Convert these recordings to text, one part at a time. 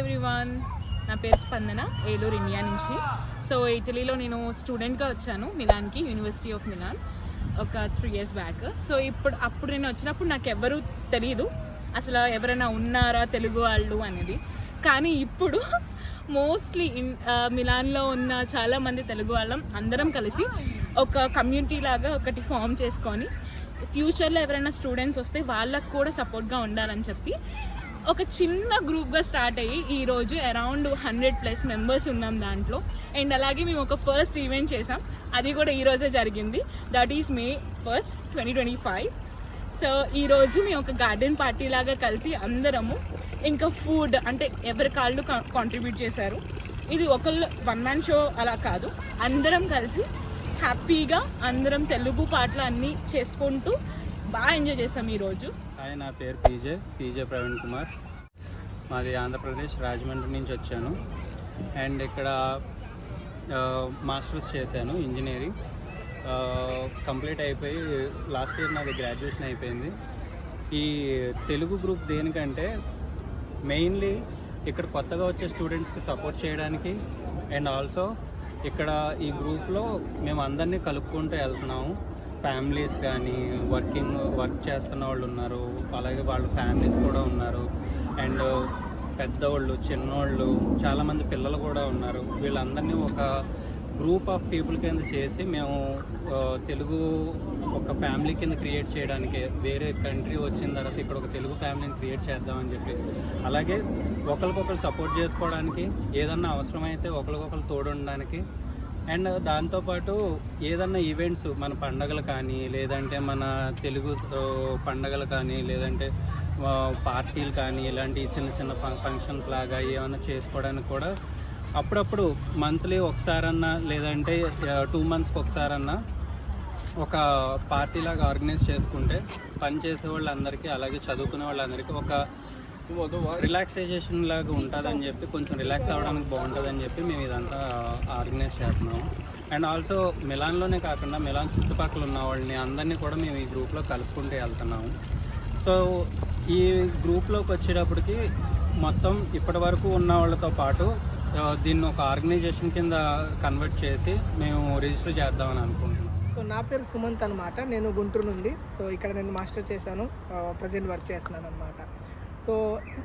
Everyone నా పేరు స్పందన ఏలూరు ఇండియా నుంచి. సో ఇటలీలో నేను స్టూడెంట్గా వచ్చాను మిలాన్కి యూనివర్సిటీ ఆఫ్ మిలాన్ ఒక త్రీ ఇయర్స్ బ్యాక్ సో ఇప్పుడు అప్పుడు నేను వచ్చినప్పుడు నాకు ఎవరు తెలియదు అసలు ఎవరైనా ఉన్నారా తెలుగు వాళ్ళు అనేది. కానీ ఇప్పుడు మోస్ట్లీ ఇన్ మిలాన్లో ఉన్న చాలామంది తెలుగు వాళ్ళం అందరం కలిసి ఒక కమ్యూనిటీ లాగా ఒకటి ఫామ్ చేసుకొని ఫ్యూచర్లో ఎవరైనా స్టూడెంట్స్ వస్తే వాళ్ళకు కూడా సపోర్ట్గా ఉండాలని చెప్పి ఒక చిన్న గ్రూప్గా స్టార్ట్ అయ్యి ఈరోజు అరౌండ్ హండ్రెడ్ ప్లస్ మెంబర్స్ ఉన్నాం దాంట్లో. అండ్ అలాగే మేము ఒక ఫస్ట్ ఈవెంట్ చేసాం. అది కూడా ఈరోజే జరిగింది. That is May first twenty twenty five so ఈరోజు మేము ఒక గార్డెన్ పార్టీ లాగా కలిసి అందరము ఇంకా ఫుడ్ అంటే ఎవరి కాళ్ళు కాంట్రిబ్యూట్ చేశారు. ఇది ఒకళ్ళు వన్ మ్యాన్ షో అలా కాదు. అందరం కలిసి హ్యాపీగా అందరం తెలుగు పాటలు అన్నీ చేసుకుంటూ బాగా ఎంజాయ్ చేసాం ఈరోజు హాయ్ నా పేరు పీజే పీజే ప్రవీణ్ కుమార్. మాది ఆంధ్రప్రదేశ్ రాజమండ్రి నుంచి వచ్చాను. అండ్ ఇక్కడ మాస్టర్స్ చేశాను ఇంజనీరింగ్. కంప్లీట్ అయిపోయి లాస్ట్ ఇయర్ నాది గ్రాడ్యుయేషన్ అయిపోయింది. ఈ తెలుగు గ్రూప్ దేనికంటే మెయిన్లీ ఇక్కడ కొత్తగా వచ్చే స్టూడెంట్స్కి సపోర్ట్ చేయడానికి అండ్ ఆల్సో ఇక్కడ ఈ గ్రూప్లో మేము అందరినీ కలుపుకుంటూ వెళ్తున్నాము. ఫ్యామిలీస్ కానీ వర్కింగ్ వర్క్ చేస్తున్న వాళ్ళు ఉన్నారు. అలాగే వాళ్ళ ఫ్యామిలీస్ కూడా ఉన్నారు. అండ్ పెద్దవాళ్ళు చిన్నోళ్ళు చాలామంది పిల్లలు కూడా ఉన్నారు. వీళ్ళందరినీ ఒక గ్రూప్ ఆఫ్ పీపుల్ కింద చేసి మేము తెలుగు ఒక ఫ్యామిలీ కింద క్రియేట్ చేయడానికి వేరే కంట్రీ వచ్చిన తర్వాత ఇక్కడ ఒక తెలుగు ఫ్యామిలీని క్రియేట్ చేద్దామని చెప్పి. అలాగే ఒకరికొకరు సపోర్ట్ చేసుకోవడానికి ఏదన్నా అవసరమైతే ఒకరికొకరు తోడుండడానికి అండ్ దాంతోపాటు ఏదన్నా ఈవెంట్స్ మన పండగలు కానీ లేదంటే మన తెలుగు పండగలు కానీ లేదంటే పార్టీలు కానీ ఇలాంటి చిన్న చిన్న ఫంక్షన్స్ లాగా ఏమైనా చేసుకోవడానికి కూడా అప్పుడప్పుడు మంత్లీ ఒకసారన్నా లేదంటే టూ మంత్స్కి ఒకసారన్నా ఒక పార్టీ లాగా ఆర్గనైజ్ చేసుకుంటే పని చేసే వాళ్ళందరికీ అలాగే చదువుకునే వాళ్ళందరికీ ఒక రిలాక్సేషన్ లాగా ఉంటుందని చెప్పి కొంచెం రిలాక్స్ అవ్వడానికి బాగుంటుందని చెప్పి మేము ఇదంతా ఆర్గనైజ్ చేస్తున్నాము. అండ్ ఆల్సో మిలాన్లోనే కాకుండా మిలాన్ చుట్టుపక్కల ఉన్న వాళ్ళని అందరినీ కూడా మేము ఈ గ్రూప్లో కలుపుకుంటూ వెళ్తున్నాము. సో ఈ గ్రూప్లోకి వచ్చేటప్పటికి మొత్తం ఇప్పటి వరకు ఉన్న వాళ్ళతో పాటు దీన్ని ఒక ఆర్గనైజేషన్ కింద కన్వర్ట్ చేసి మేము రిజిస్టర్ చేద్దామని అనుకుంటున్నాం. సో నా పేరు సుమంత్ అనమాట నేను గుంటూరు నుండి. సో ఇక్కడ నేను మాస్టర్ చేశాను. ప్రజెంట్ వర్క్ చేస్తున్నాను అనమాట సో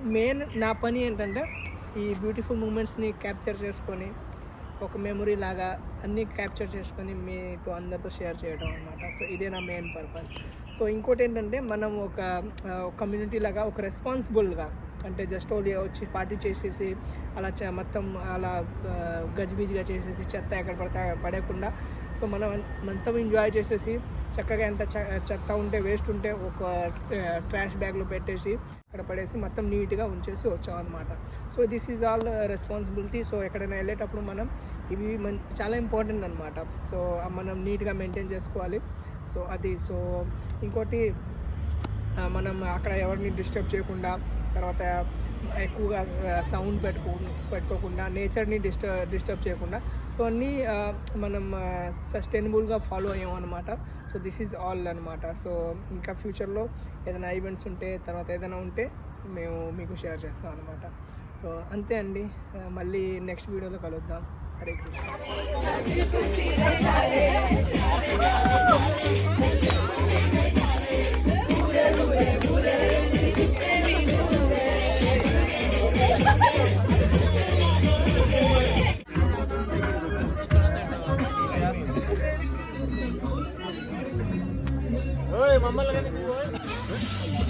మెయిన్ నా పని ఏంటంటే ఈ బ్యూటిఫుల్ మూమెంట్స్ని క్యాప్చర్ చేసుకొని ఒక మెమొరీ లాగా అన్నీ క్యాప్చర్ చేసుకొని మీతో అందరితో షేర్ చేయడం అనమాట సో ఇదే నా మెయిన్ పర్పస్. సో ఇంకోటి ఏంటంటే మనం ఒక కమ్యూనిటీ లాగా ఒక రెస్పాన్సిబుల్గా అంటే జస్ట్ ఓన్లీ వచ్చి పార్టీ చేసేసి అలా చ- మొత్తం అలా గజిబిజిగా చేసేసి చెత్త ఎక్కడ పడతా పడేయకుండా సో మనం మొత్తం ఎంజాయ్ చేసేసి చక్కగా ఎంత చెత్త ఉంటే వేస్ట్ ఉంటే ఒక ట్రాష్ బ్యాగ్లో పెట్టేసి అక్కడ పడేసి మొత్తం నీట్గా ఉంచేసి వచ్చాం అనమాట so this is all responsibility so ఎక్కడైనా వెళ్ళేటప్పుడు మనం ఇవి చాలా ఇంపార్టెంట్ అనమాట సో మనం నీట్గా మెయింటైన్ చేసుకోవాలి. సో అది సో ఇంకోటి మనం అక్కడ ఎవరిని డిస్టర్బ్ చేయకుండా తర్వాత ఎక్కువగా సౌండ్ పెట్టుకో పెట్టుకోకుండా నేచర్ని డిస్టర్బ్ డిస్టర్బ్ చేయకుండా. సో అన్నీ మనం సస్టైనబుల్గా ఫాలో అయ్యాం అనమాట సో దిస్ ఈజ్ ఆల్ అనమాట సో ఇంకా ఫ్యూచర్లో ఏదైనా ఈవెంట్స్ ఉంటే తర్వాత ఏదైనా ఉంటే మేము మీకు షేర్ చేస్తాం అనమాట సో అంతే అండి. మళ్ళీ నెక్స్ట్ వీడియోలో కలుద్దాం. హరే కృష్ణ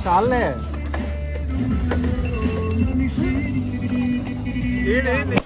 చాలే ఏంటి